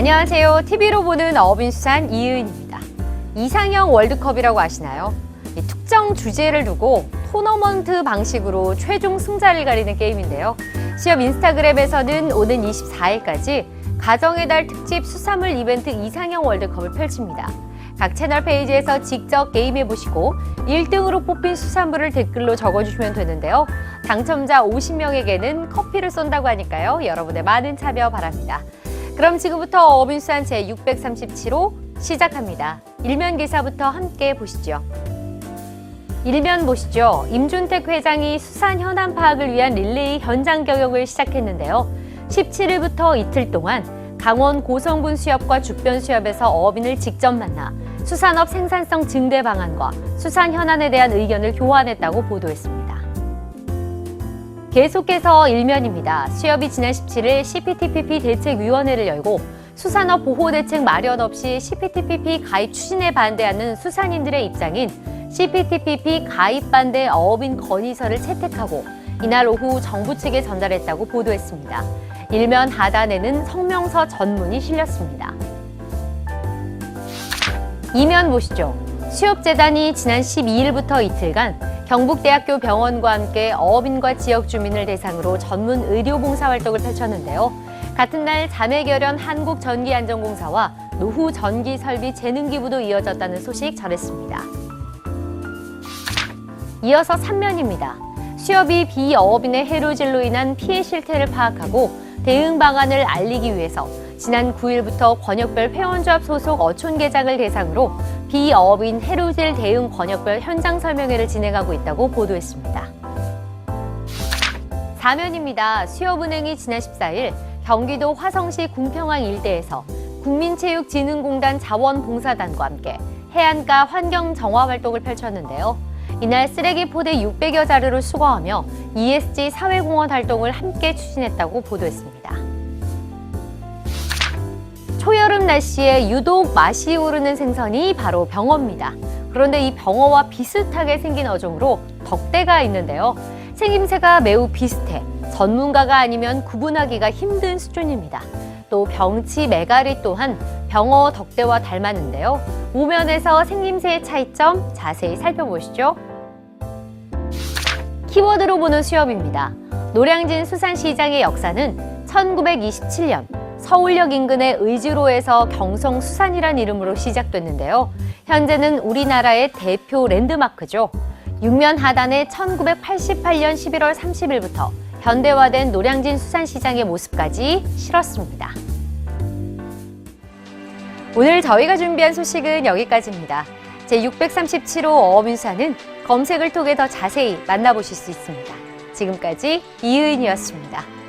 안녕하세요. TV로 보는 어빈수산 이은입니다. 이상형 월드컵이라고 아시나요? 이 특정 주제를 두고 토너먼트 방식으로 최종 승자를 가리는 게임인데요. 시업 인스타그램에서는 오는 24일까지 가정의 달 특집 수산물 이벤트 이상형 월드컵을 펼칩니다. 각 채널 페이지에서 직접 게임해 보시고 1등으로 뽑힌 수산물을 댓글로 적어주시면 되는데요. 당첨자 50명에게는 커피를 쏜다고 하니까요. 여러분의 많은 참여 바랍니다. 그럼 지금부터 어민수산 제637호 시작합니다. 일면 기사부터 함께 보시죠. 일면 보시죠. 임준택 회장이 수산 현안 파악을 위한 릴레이 현장 경영을 시작했는데요. 17일부터 이틀 동안 강원 고성군 수협과 죽변 수협에서 어민을 직접 만나 수산업 생산성 증대 방안과 수산 현안에 대한 의견을 교환했다고 보도했습니다. 계속해서 일면입니다. 수협이 지난 17일 CPTPP 대책위원회를 열고 수산업 보호 대책 마련 없이 CPTPP 가입 추진에 반대하는 수산인들의 입장인 CPTPP 가입 반대 어업인 건의서를 채택하고 이날 오후 정부 측에 전달했다고 보도했습니다. 일면 하단에는 성명서 전문이 실렸습니다. 이면 보시죠. 수협재단이 지난 12일부터 이틀간 경북대학교 병원과 함께 어업인과 지역 주민을 대상으로 전문 의료 봉사 활동을 펼쳤는데요. 같은 날 자매결연 한국전기안전공사와 노후전기설비재능기부도 이어졌다는 소식 전했습니다. 이어서 3면입니다. 수협이 비어업인의 해로질로 인한 피해 실태를 파악하고 대응 방안을 알리기 위해서 지난 9일부터 권역별 회원조합 소속 어촌계장을 대상으로 비어업인 해로질 대응 권역별 현장 설명회를 진행하고 있다고 보도했습니다. 4면입니다. 수협은행이 지난 14일 경기도 화성시 궁평항 일대에서 국민체육진흥공단 자원봉사단과 함께 해안가 환경 정화 활동을 펼쳤는데요. 이날 쓰레기 포대 600여 자루를 수거하며 ESG 사회공헌 활동을 함께 추진했다고 보도했습니다. 날씨에 유독 맛이 오르는 생선이 바로 병어입니다. 그런데 이 병어와 비슷하게 생긴 어종으로 덕대가 있는데요. 생김새가 매우 비슷해 전문가가 아니면 구분하기가 힘든 수준입니다. 또 병치 메가리 또한 병어 덕대와 닮았는데요. 우면에서 생김새의 차이점 자세히 살펴보시죠. 키워드로 보는 수협입니다. 노량진 수산시장의 역사는 1927년 서울역 인근의 의주로에서 경성 수산이란 이름으로 시작됐는데요. 현재는 우리나라의 대표 랜드마크죠. 육면 하단에 1988년 11월 30일부터 현대화된 노량진 수산시장의 모습까지 실었습니다. 오늘 저희가 준비한 소식은 여기까지입니다. 제637호 어민수사는 검색을 통해 더 자세히 만나보실 수 있습니다. 지금까지 이의은이었습니다.